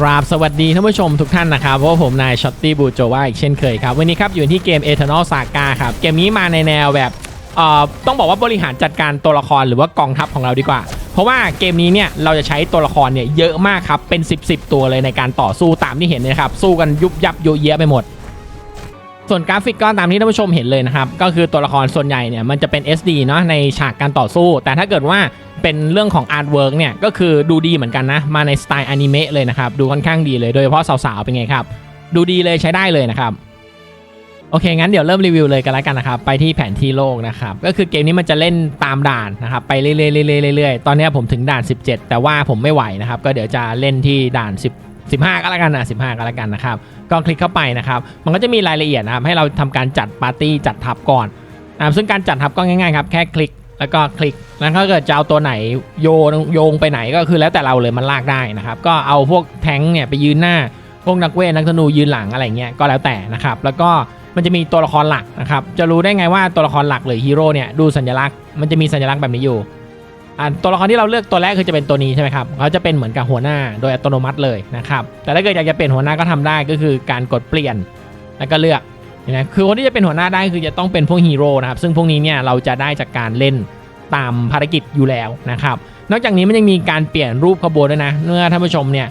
กราบสวัสดีท่านผู้ชมทุกท่านนะครับเพราะว่าผมนายช็อตตี้บูโจว่าอีกเช่นเคยครับ วันนี้ครับอยู่ที่เกม Eternal Saga ครับ เกมนี้มาในแนวแบบเอ่อต้องบอกว่าบริหารจัดการตัวละครหรือว่ากองทัพของเราดีกว่า เพราะว่าเกมนี้เนี่ยเราจะใช้ตัวละครเนี่ยเยอะมากครับ เป็น 10บสตัวเลยในการต่อสู้ตามที่เห็นนะครับ สู้กันยุบยับโยเยะไปหมด ส่วนกราฟิกก็ตามที่ท่านผู้ชมเห็นเลยนะครับ ก็คือตัวละครส่วนใหญ่เนี่ยมันจะเป็น SD เนาะในฉากการต่อสู้ แต่ถ้าเกิดว่าเป็นเรื่องของอาร์ตเวิร์กเนี่ยก็คือดูดีเหมือนกันนะ มาในสไตล์อนิเมะเลยนะครับ ดูค่อนข้างดีเลยโดยเฉพาะสาวๆเป็นไงครับ ดูดีเลยใช้ได้เลยนะครับ โอเค งั้นเดี๋ยวเริ่มรีวิวเลยกันแล้วกันนะครับ ไปที่แผนที่โลกนะครับ ก็คือเกมนี้มันจะเล่นตามด่านนะครับ ไปเรื่อยๆเรื่อยๆตอนนี้ผมถึงด่าน 17 แต่ว่าผมไม่ไหวนะครับ ก็เดี๋ยวจะเล่นที่ด่าน10 15 ก็แล้วกันนะ15 ก็แล้วกันนะครับ ก็คลิกเข้าไปนะครับ มันก็จะมีรายละเอียดนะครับ ให้เราทำการจัดปาร์ตี้จัดทัพก่อนนะซึ่งการจัดทัพก็ง่ายๆครับ แค่คลิกแล้วก็คลิก แล้วถ้าเกิดจะเอาตัวไหนโยนโยงไปไหนก็คือแล้วแต่เราเลยมันลากได้นะครับ ก็เอาพวกแท้งเนี่ยไปยืนหน้า พวกนักเวทนักธนูยืนหลังอะไรเงี้ยก็แล้วแต่นะครับ แล้วก็มันจะมีตัวละครหลักนะครับ จะรู้ได้ไงว่าตัวละครหลักหรือฮีโร่เนี่ยดูสัญลักษณ์ มันจะมีสัญลักษณ์แบบนี้อยู่ อ่าตัวละครที่เราเลือกตัวแรกคือจะเป็นตัวนี้ใช่ไหมครับเขาจะเป็นเหมือนกับหัวหน้าโดยอัตโนมัติเลยนะครับแต่ถ้าเกิดอยากจะเปลี่ยนหัวหน้าก็ทำได้ก็คือการกดเปลี่ยนแล้วก็เลือกนะคือคนที่จะเป็นหัวหน้าได้คือจะต้องเป็นพวกฮีโร่นะครับซึ่งพวกนี้เนี่ยเราจะได้จากการเล่นตามภารกิจอยู่แล้วนะครับนอกจากนี้มันยังมีการเปลี่ยนรูปขบวนด้วยนะเมื่อท่านผู้ชมเนี่ย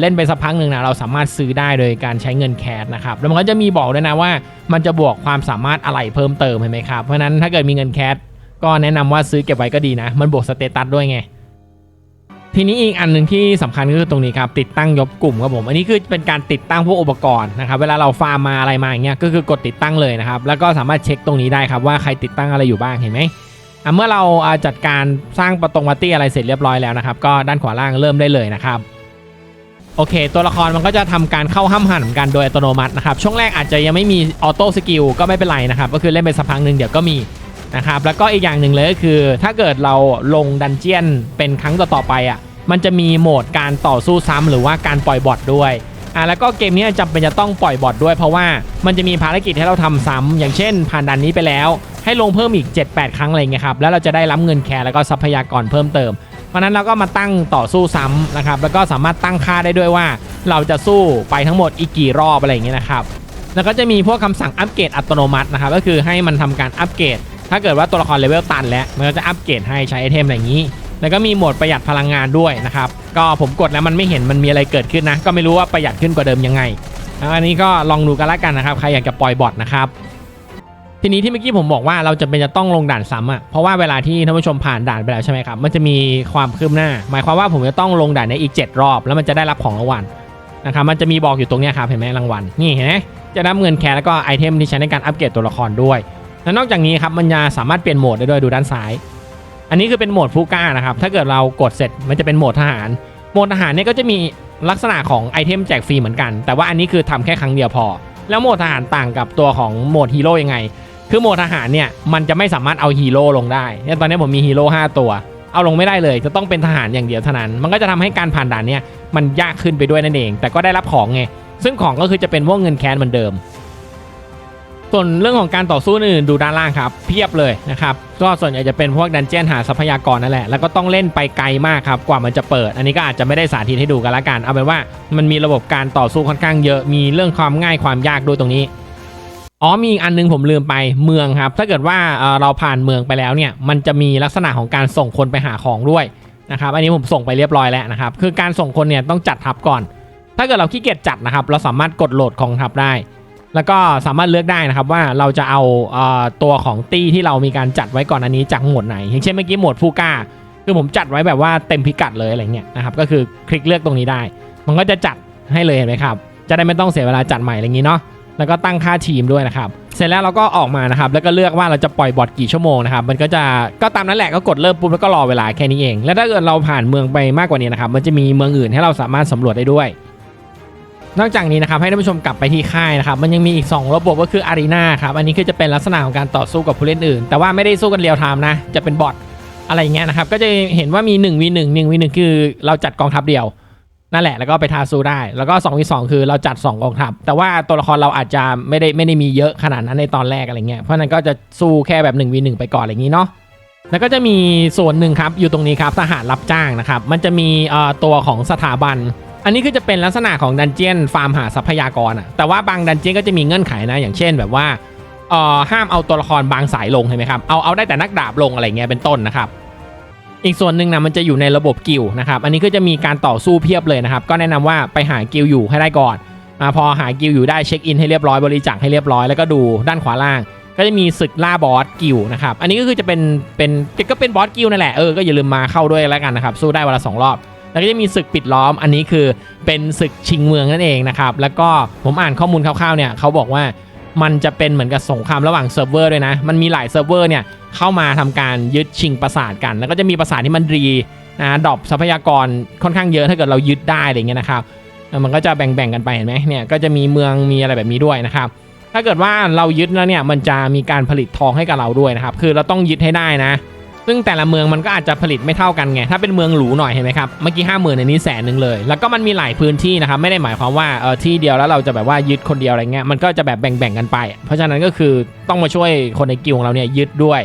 เล่นไปสักพักหนึ่งนะเราสามารถซื้อได้โดยการใช้เงินแคชนะครับแล้วมันก็จะมีบอกด้วยนะว่า มันจะบวกความสามารถอะไรเพิ่มเติมเห็นไหมครับเพราะนั้นถ้าเกิดมีเงินแคช ก็แนะนำว่าซื้อเก็บไว้ก็ดีนะ มันบวกสเตตัสด้วยไง ทีนี้อีกอันหนึ่งที่สำคัญก็คือตรงนี้ครับ ติดตั้งยกกลุ่มครับผม อันนี้คือเป็นการติดตั้งพวกอุปกรณ์นะครับ เวลาเราฟาร์มมาอะไรมาอย่างเงี้ย ก็คือกดติดตั้งเลยนะครับ แล้วก็สามารถเช็คตรงนี้ได้ครับว่าใครติดตั้งอะไรอยู่บ้างเห็นไหมอะเมื่อเราจัดการสร้างประตงปาร์ตี้อะไรเสร็จเรียบร้อยแล้วนะครับ ก็ด้านขวาล่างเริ่มได้เลยนะครับโอเค ตัวละครมันก็จะทำการเข้าห้ามหันกันโดยอัตโนมัตินะครับ ช่วงแรกอาจจะยังไม่มีออโต้สกิลก็ไม่เป็นไรนะครับ ก็คือเล่นไปสักพักหนึ่งเดี๋ยวก็มี นะครับแล้วก็อีกอย่างหนึ่งเลยก็คือ ถ้าเกิดเราลงดันเจียนเป็นครั้งต่อๆไปอะมันจะมีโหมดการต่อสู้ซ้ำหรือว่าการปล่อยบอทด้วยอะแล้วก็เกมนี้จำเป็นจะต้องปล่อยบอทด้วย เพราะว่ามันจะมีภารกิจให้เราทำซ้ำอย่างเช่น ผ่านดันนี้ไปแล้ว ให้ลงเพิ่มอีก 7-8 ครั้งอะไรเงี้ยครับแล้วเราจะได้รับเงินแคร์แล้วก็ทรัพยากรเพิ่มเติมเพราะนั้นเราก็มาตั้งต่อสู้ซ้ำนะครับ แล้วก็สามารถตั้งค่าได้ด้วยว่า เราจะสู้ไปทั้งหมดอีกกี่รอบอะไรอย่างเงี้ยนะครับ แล้วก็จะมีพวกคำสั่งอัปเกรดอัตโนมัตินะครับ ก็คือให้มันทำการอัปเกรด ถ้าเกิดว่าตัวละครเลเวลตันแล้วมันก็จะอัปเกรดให้ใช้ไอเทมอะไรอย่างนี้ แล้วก็มีโหมดประหยัดพลังงานด้วยนะครับ ก็ผมกดแล้วมันไม่เห็นมันมีอะไรเกิดขึ้นนะ ก็ไม่รู้ว่าประหยัดขึ้นกว่าเดิมยังไง อันนี้ก็ลองดูกันละกันนะครับ ใครอยากจะปล่อยบอทนะครับ ทีนี้ที่เมื่อกี้ผมบอกว่าเราจะเป็นจะต้องลงด่านซ้ำอะ เพราะว่าเวลาที่ท่านผู้ชมผ่านด่านไปแล้วใช่ไหมครับ มันจะมีความคืบหน้า หมายความว่าผมจะต้องลงด่านในอีก 7 รอบ แล้วมันจะได้รับของรางวัลนะครับมันจะมีบอกอยู่ตรงนี้ครับเห็นไหมรางวัลนี่เห็นไหมจะได้เงินแคร์แล้วก็ไอเทมที่ใช้ในการอัปเกรดตัวละครด้วย และนอกจากนี้ครับมันจะสามารถเปลี่ยนโหมดได้ด้วยดูด้านซ้าย อันนี้คือเป็นโหมดผู้กล้านะครับถ้าเกิดเรากดเสร็จมันจะเป็นโหมดทหาร โหมดทหารเนี่ยก็จะมีลักษณะของไอเทมแจกฟรีเหมือนกัน แต่ว่าอันนี้คือทำแค่ครั้งเดียวพอ แล้วโหมดทหารต่างกับตัวของโหมดฮีโร่ยังไง คือโหมดทหารเนี่ยมันจะไม่สามารถเอาฮีโร่ลงได้เนี่ยตอนนี้ผมมีฮีโร่5ตัว เอาลงไม่ได้เลย จะต้องเป็นทหารอย่างเดียวเท่านั้น มันก็จะทำให้การผ่านด่านเนี่ยมันยากขึ้นไปด้วยนั่นเอง แต่ก็ได้รับของไงซึ่งของก็คือจะเป็นพวกเงินแค้นเหมือนเดิม ส่วนเรื่องของการต่อสู้อื่นดูด้านล่างครับเพียบเลยนะครับก็ส่วนใหญ่จะเป็นพวกดันเจียนหาทรัพยากรนั่นแหละแล้วก็ต้องเล่นไปไกลมากครับกว่ามันจะเปิด อันนี้ก็อาจจะไม่ได้สาธิตให้ดูกันละกันเอาเป็นว่ามันมีระบบการต่อสู้ค่อนข้างเยอะมีเรื่องความง่ายความยากด้วยตรงนี้อ๋อมีอีกอันนึงผมลืมไปเมืองครับ ถ้าเกิดว่าเราผ่านเมืองไปแล้วเนี่ยมันจะมีลักษณะของการส่งคนไปหาของด้วยนะครับอันนี้ผมส่งไปเรียบร้อยแล้วนะครับคือการส่งคนเนี่ยต้องจัดทัพก่อน ถ้าเกิดเราขี้เกียจจัดนะครับเราสามารถกดโหลดของทัพได้ แล้วก็สามารถเลือกได้นะครับว่าเราจะเอาเอ่อตัวของตี้ที่เรามีการจัดไว้ก่อนอันนี้จากหมวดไหน อย่างเช่นเมื่อกี้หมวดผู้กล้าคือผมจัดไว้แบบว่าเต็มพิกัดเลยอะไรเงี้ยนะครับก็คือคลิกเลือกตรงนี้ได้ มันก็จะจัดให้เลยเห็นไหมครับ จะได้ไม่ต้องเสียเวลาจัดใหม่อะไรอย่างนี้เนาะแล้วก็ตั้งค่าทีมด้วยนะครับ เสร็จแล้วเราก็ออกมานะครับ แล้วก็เลือกว่าเราจะปล่อยบอทกี่ชั่วโมงนะครับ มันก็จะก็ตามนั้นแหละก็กดเริ่มปุ๊บแล้วก็รอเวลาแค่นี้เอง แล้วถ้าเกิดเราผ่านเมืองไปมากกว่านี้นะครับ มันจะมีเมืองอื่นให้เราสามารถสำรวจได้ด้วย นอกจากนี้นะครับให้ท่านผู้ชมกลับไปที่ค่ายนะครับมันยังมีอีก 2 ระบบก็คืออารีนาครับอันนี้คือจะเป็นลักษณะของการต่อสู้กับผู้เล่นอื่น แต่ว่าไม่ได้สู้กันเรียลไทม์นะจะเป็นบอทอะไรอย่างเงี้ยนะครับก็จะเห็นว่ามี 1 v 1 1 v 1 คือเราจัดกองทัพเดียวนั่นแหละแล้วก็ไปทาสู้ได้ แล้วก็ 2 v 2 คือเราจัด 2 กองทัพ แต่ว่าตัวละครเราอาจจะไม่ได้ไม่ได้มีเยอะขนาดนั้นในตอนแรกอะไรเงี้ยเพราะนั้นก็จะสู้แค่แบบ 1 v 1 ไปก่อนอะไรอย่างงี้เนาะแล้วก็จะมีส่วนหนึ่งครับอยู่ตรงนี้ครับทหารรับจ้างนะครับมันจะมีตัวของสถาบัน อันนี้คือจะเป็นลักษณะของดันเจียนฟาร์มหาทรัพยากรอะแต่ว่าบางดันเจียนก็จะมีเงื่อนไขนะ อย่างเช่นแบบว่าเอ่อห้ามเอาตัวละครบางสายลงเห็นไหมครับเอาเอาได้แต่นักดาบลงอะไรเงี้ยเป็นต้นนะครับ อีกส่วนหนึ่งนะมันจะอยู่ในระบบกิลนะครับอันนี้ก็จะมีการต่อสู้เพียบเลยนะครับ ก็แนะนำว่าไปหากิลอยู่ให้ได้ก่อนอาพอหากิลอยู่ได้เช็คอินให้เรียบร้อยบริจาคให้เรียบร้อยแล้วก็ดูด้านขวาล่าง ก็จะมีศึกล่าบอสกิลนะครับอันนี้ก็คือจะเป็นเป็นก็เป็นบอสกิลนั่นแหละเออก็อย่าลืมมาเข้าด้วยแล้วกันนะครับสู้ได้วันละสองรอบ แล้วก็จะมีศึกปิดล้อมอันนี้คือเป็นศึกชิงเมืองนั่นเองนะครับแล้วก็ผมอ่านข้อมูลคร่าวๆเนี่ยเขาบอกว่ามันจะเป็นเหมือนกับสงครามระหว่างเซิร์ฟเวอร์ด้วยนะ มันมีหลายเซิร์ฟเวอร์เนี่ยเข้ามาทำการยึดชิงปราสาทกัน แล้วก็จะมีปราสาทที่มันรีนะดรอปทรัพยากรค่อนข้างเยอะถ้าเกิดเรายึดได้อะไรเงี้ยนะครับมันก็จะแบ่งๆกันไปเห็นไหมเนี่ยก็จะมีเมืองมีอะไรแบบนี้ด้วยนะครับถ้าเกิดว่าเรายึดแล้วเนี่ยมันจะมีการผลิตทองให้กับเราด้วยนะครับคือเราต้องยึดให้ได้นะ ซึ่งแต่ละเมืองมันก็อาจจะผลิตไม่เท่ากันไง ถ้าเป็นเมืองหรูหน่อยเห็นไหมครับ เมื่อกี้ห้าหมื่นอันนี้แสนหนึ่งเลย แล้วก็มันมีหลายพื้นที่นะครับ ไม่ได้หมายความว่าเออที่เดียวแล้วเราจะแบบว่ายึดคนเดียวอะไรเงี้ย มันก็จะแบบแบ่งๆกันไป เพราะฉะนั้นก็คือต้องมาช่วยคนในกิลของเราเนี่ยยึดด้วย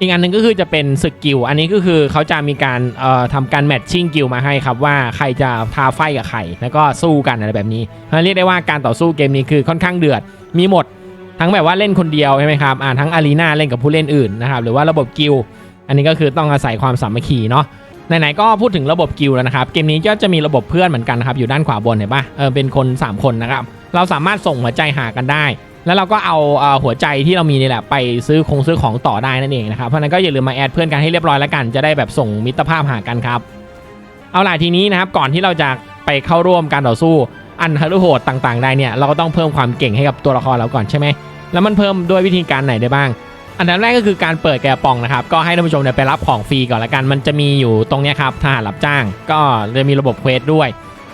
อีกอันหนึ่งก็คือจะเป็นศึกกิล อันนี้ก็คือเขาจะมีการเอ่อทำการแมทชิ่งกิลมาให้ครับว่าใครจะทาไฟกับใคร แล้วก็สู้กันอะไรแบบนี้เรียกได้ว่าการต่อสู้เกมนี้คือค่อนข้างเดือด มีหมด ทั้งแบบว่าเล่นคนเดียวใช่ไหมครับอ่าทั้งอารีนาเล่นกับผู้เล่นอื่นนะครับหรือว่าระบบกิลอันนี้ก็คือต้องอาศัยความสามัคคีเนาะไหนๆก็พูดถึงระบบกิลแล้วนะครับเกมนี้ก็จะมีระบบเพื่อนเหมือนกันนะครับอยู่ด้านขวาบนเห็นปะเออเป็นคน 3 คนนะครับเราสามารถส่งหัวใจหากันได้ แล้วเราก็เอาหัวใจที่เรามีนี่แหละไปซื้อคงซื้อของต่อได้นั่นเองนะครับเพราะนั้นก็อย่าลืมมาแอดเพื่อนกันให้เรียบร้อยแล้วกันจะได้แบบส่งมิตรภาพหากันครับเอาล่ะทีนี้นะครับก่อนที่เราจะไปเข้าร่วมการต่อสู้ อันฮารุโหดต่างๆได้เนี่ยเราก็ต้องเพิ่มความเก่งให้กับตัวละครเราก่อนใช่ไหมแล้วมันเพิ่มด้วยวิธีการไหนได้บ้าง อันดับแรกก็คือการเปิดแกะป๋องนะครับ ก็ให้ท่านผู้ชมเนี่ยไปรับของฟรีก่อนละกัน มันจะมีอยู่ตรงเนี้ยครับทหารรับจ้าง ก็จะมีระบบเควสด้วย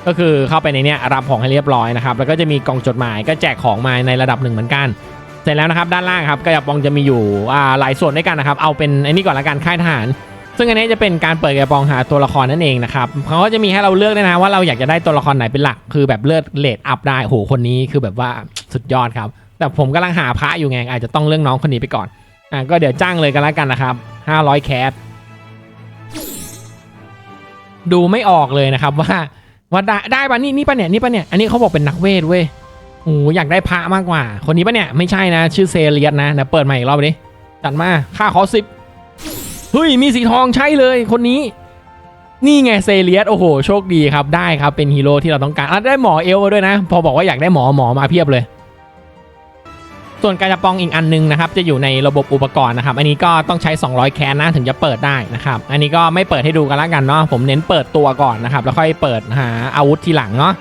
ก็คือเข้าไปในเนี้ยรับของให้เรียบร้อยนะครับ แล้วก็จะมีกล่องจดหมายก็แจกของมาในระดับหนึ่งเหมือนกัน เสร็จแล้วนะครับด้านล่างครับกระป๋องจะมีอยู่อ่าหลายส่วนด้วยกันนะครับ เอาเป็นอ้นี่ก่อนละกันค่ายทหาร ซึ่งอันนี้จะเป็นการเปิดกระปองหาตัวละครนั่นเองนะครับเขาก็จะมีให้เราเลือกด้วยนะว่าเราอยากจะได้ตัวละครไหนเป็นหลัก คือแบบเลือดเลดอัพได้โหคนนี้คือแบบว่าสุดยอดครับ แต่ผมกำลังหาพระอยู่ไง อาจจะต้องเลือกน้องคนนี้ไปก่อนอะก็เดี๋ยวจ้างเลยกันแล้วกันนะครับ500แคสดูไม่ออกเลยนะครับว่าว่าได้ได้ปะนี่นี่ปะเนี่ยนี่ปะเนี่ยอันนี้เขาบอกเป็นนักเวทเว้ยโอ้โหอยากได้พระมากกว่า คนนี้ปะเนี่ยไม่ใช่นะ ชื่อเซเลียสนะเดี๋ยวเปิดใหม่อีกรอบดิจัดมาค่าขอสิบ เฮ้ยมีสีทองใช่เลยคนนี้ นี่ไงเซเลียสโอ้โห โชคดีครับได้ครับเป็นฮีโร่ที่เราต้องการอะได้หมอเอลมาด้วยนะ พอบอกว่าอยากได้หมอหมอมาเพียบเลย ส่วนการะปองอีกอันนึงนะครับ จะอยู่ในระบบอุปกรณ์นะครับ อันนี้ก็ต้องใช้ 200 แคนนะถึงจะเปิดได้นะครับ อันนี้ก็ไม่เปิดให้ดูกันล้วกันเนาะผมเน้นเปิดตัวก่อนนะครับ แล้วค่อยเปิดหาอาวุธทีหลังเนาะ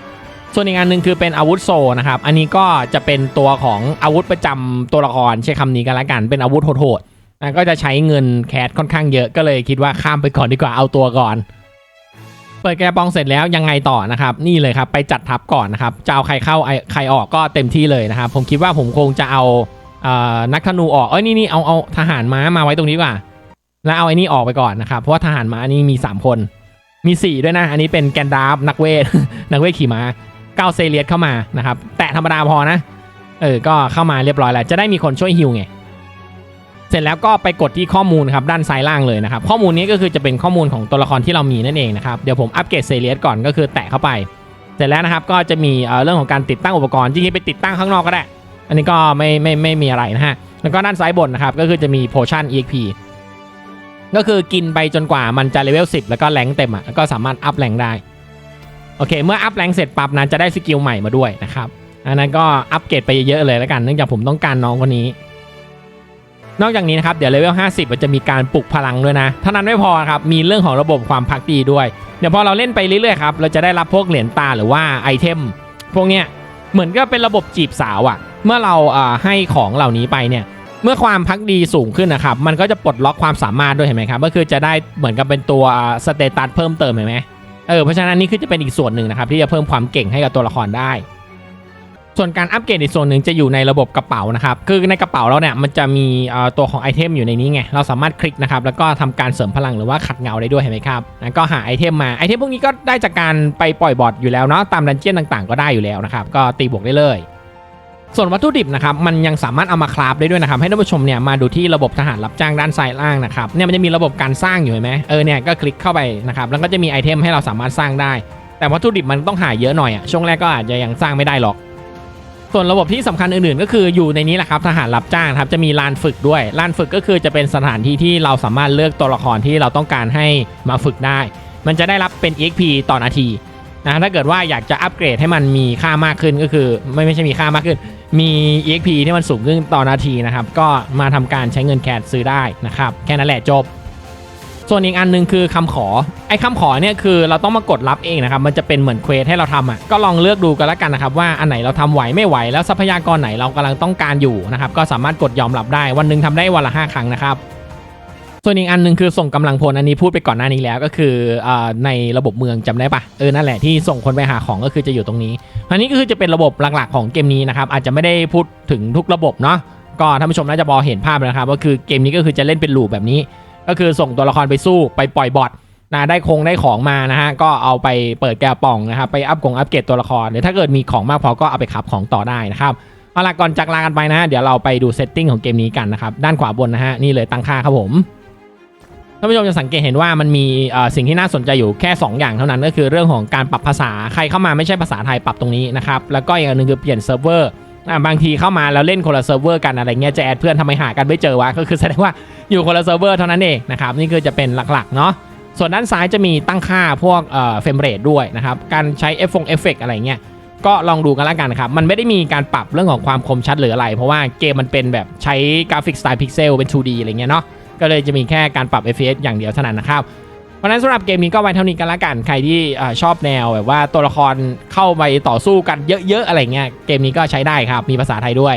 ส่วนอีกอันหนึงคือเป็นอาวุธโซนะครับ อันนี้ก็จะเป็นตัวของอาวุธประจำตัวละครใช้คำนี้กันล้วกัน เป็นอาวุธโหดๆ นะก็จะใช้เงินแคสค่อนข้างเยอะก็เลยคิดว่าข้ามไปก่อนดีกว่าเอาตัวก่อน เปิดแกปองเสร็จแล้วยังไงต่อนะครับ นี่เลยครับไปจัดทัพก่อนนะครับจะเอาใครเข้าไอ้ใครออกก็เต็มที่เลยนะครับ ผมคิดว่าผมคงจะเอาเอ่อนักธนูออกเอ้ยนี่นี่เอาเอาทหารม้ามาไว้ตรงนี้กว่า แล้วเอาไอ้นี่ออกไปก่อนนะครับ เพราะว่าทหารม้านี่มี 3 คน มี 4 ด้วยนะ อันนี้เป็นแกนดาฟนักเวทนักเวทขี่ม้าก้าวเซเลียสเข้ามานะครับ แตะธรรมดาพอนะ เออ ก็เข้ามาเรียบร้อยแล้ว จะได้มีคนช่วยฮิวไง เสร็จแล้วก็ไปกดที่ข้อมูลครับด้านซ้ายล่างเลยนะครับข้อมูลนี้ก็คือจะเป็นข้อมูลของตัวละครที่เรามีนั่นเองนะครับเดี๋ยวผมอัปเกรดเซเลียสก่อนก็คือแตะเข้าไป เสร็จแล้วนะครับก็จะมีเอ่อเรื่องของการติดตั้งอุปกรณ์จริงๆไปติดตั้งข้างนอกก็ได้ อันนี้ก็ไม่ไม่ไม่มีอะไรนะฮะแล้วก็ด้านซ้ายบนนะครับก็คือจะมีโพชั่น EXP ก็คือกินไปจนกว่ามันจะเลเวล10 แล้วก็แรงเต็มอะแล้วก็สามารถอัพแรงได้โอเค เมื่ออัพแรงเสร็จปั๊บนะจะได้สกิลใหม่มาด้วยนะครับอันนั้นก็อัปเกรดไปเยอะๆเลยแล้วกันเนื่องจากผมต้องการน้องคนนี้ นอกจากนี้นะครับเดี๋ยวเลเวล50 มันจะมีการปลุกพลังด้วยนะเท่านั้นไม่พอครับมีเรื่องของระบบความพักดีด้วยเดี๋ยวพอเราเล่นไปเรื่อยๆครับเราจะได้รับพวกเหรียญตาหรือว่าไอเทมพวกเนี้ยเหมือนก็เป็นระบบจีบสาวอะ่ะ เมื่อเราอ่าให้ของเหล่านี้ไปเนี่ยเมื่อความพักดีสูงขึ้นนะครับ มันก็จะปลดล็อกความสามารถด้วยเห็นไหมครับ ก็คือจะได้เหมือนกับเป็นตัวสเตตัสเพิ่มเติมเห็นไหมเออเพราะฉะนั้นนี่คือจะเป็นอีกส่วนหนึ่งนะครับที่จะเพิ่มความเก่งให้กับตัวละครได้ ส่วนการอัปเกรดอีกส่วนหนึ่งจะอยู่ในระบบกระเป๋านะครับ คือในกระเป๋าเราเนี่ยมันจะมีตัวของไอเทมอยู่ในนี้ไง เราสามารถคลิกนะครับแล้วก็ทำการเสริมพลังหรือว่าขัดเงาได้ด้วยเห็นไหมครับแล้วก็หาไอเทมมา ไอเทมพวกนี้ก็ได้จากการไปปล่อยบอทอยู่แล้วเนาะ ตามดันเจี้ยนต่างๆ ก็ได้อยู่แล้วนะครับ ก็ตีบวกได้เลยส่วนวัตถุดิบนะครับมันยังสามารถเอามาคราฟได้ด้วยนะครับให้ท่านผู้ชมเนี่ยมาดูที่ระบบทหารรับจ้างด้านซ้ายล่างนะครับเนี่ยมันจะมีระบบการสร้างอยู่เห็นไหมเออเนี่ยก็คลิกเข้าไปนะครับแล้วก็จะมีไอเทมให้เราสามารถสร้างได้ แต่วัตถุดิบมันต้องหาเยอะหน่อยอะช่วงแรกก็อาจจะยังสร้างไม่ได้หรอก ส่วนระบบที่สำคัญอื่นๆ ก็คืออยู่ในนี้แหละครับทหารรับจ้างครับจะมีลานฝึกด้วยลานฝึกก็คือจะเป็นสถานที่ที่เราสามารถเลือกตัวละครที่เราต้องการให้มาฝึกได้ มันจะได้รับเป็น EXP ต่อนาทีนะถ้าเกิดว่าอยากจะอัปเกรดให้มันมีค่ามากขึ้นก็คือ ไม่ไม่ใช่มีค่ามากขึ้น มี EXP ที่มันสูงขึ้นต่อนาทีนะครับ ก็มาทำการใช้เงินแคดซื้อได้นะครับ แค่นั้นแหละจบ ส่วนอีกอันหนึงคือคำขอ ไอ้คำขอเนี่ยคือเราต้องมากดรับเองนะครับ มันจะเป็นเหมือนเควสให้เราทำอะ ก็ลองเลือกดูกันแล้วกันนะครับว่าอันไหนเราทำไหวไม่ไหวแล้วทรัพยากรไหนเรากำลังต้องการอยู่นะครับ ก็สามารถกดยอมรับได้ วันหนึ่งทำได้วันละ 5 ครั้งนะครับส่วนอีกอันหนึงคือส่งกำลังพลอันนี้พูดไปก่อนหน้านี้แล้วก็คืออในระบบเมืองจำได้ปะเออนั่นแหละที่ส่งคนไปหาของก็คือจะอยู่ตรงนี้อันนี้ก็คือจะเป็นระบบหลักๆของเกมนี้นะครับอาจจะไม่ได้พูดถึงทุกระบบเนาะก็ท่านผู้ชมน่าจะพอเห็นภาพแล้วนะครับ ก็คือเกมนี้ก็คือจะเล่นเป็นลูปแบบนี้ ก็คือส่งตัวละครไปสู้ไปปล่อยบอทนะได้คงได้ของมานะฮะก็เอาไปเปิดแกะป่องนะครับไปอัพกงอัพเกรดตัวละครหรือถ้าเกิดมีของมากพอก็เอาไปขับของต่อได้นะครับเอาล่ะก่อนจากลากันไปนะ เดี๋ยวเราไปดูเซตติ้งของเกมนี้กันนะครับด้านขวาบนนะฮะนี่เลยตั้งค่าครับผมท่านผู้ชมจะสังเกตเห็นว่ามันมีสิ่งที่น่าสนใจอยู่แค่ 2 อย่างเท่านั้นก็คือเรื่องของการปรับภาษาใครเข้ามาไม่ใช่ภาษาไทยปรับตรงนี้นะครับแล้วก็อีกอันหนึงคือเปลี่ยนเซิร์ฟเวอร์ อะบางทีเข้ามาแล้วเล่นคนละเซิร์ฟเวอร์กันอะไรเงี้ยจะแอดเพื่อนทำไมหากันไม่เจอวะก็คือแสดงว่าอยู่คนละเซิร์ฟเวอร์เท่านั้นเองนะครับนี่คือจะเป็นหลักๆเนาะส่วนด้านซ้ายจะมีตั้งค่าพวกเอ่อเฟรมเรทด้วยนะครับการใช้เอฟฟงเอฟเฟกอะไรเงี้ยก็ลองดูกันแล้วกันนะครับ มันไม่ได้มีการปรับเรื่องของความคมชัดหรืออะไร เพราะว่าเกมมันเป็นแบบใช้กราฟิกสไตล์พิกเซลเป็น 2D อะไรเงี้ยเนาะก็เลยจะมีแค่การปรับ FPS อย่างเดียวเท่านั้นนะครับ เพราะฉะนั้นสำหรับเกมนี้ก็ไว้เท่านี้กันละกัน ใครที่ชอบแนวแบบว่าตัวละครเข้าไปต่อสู้กันเยอะๆอะไรเงี้ย เกมนี้ก็ใช้ได้ครับ มีภาษาไทยด้วย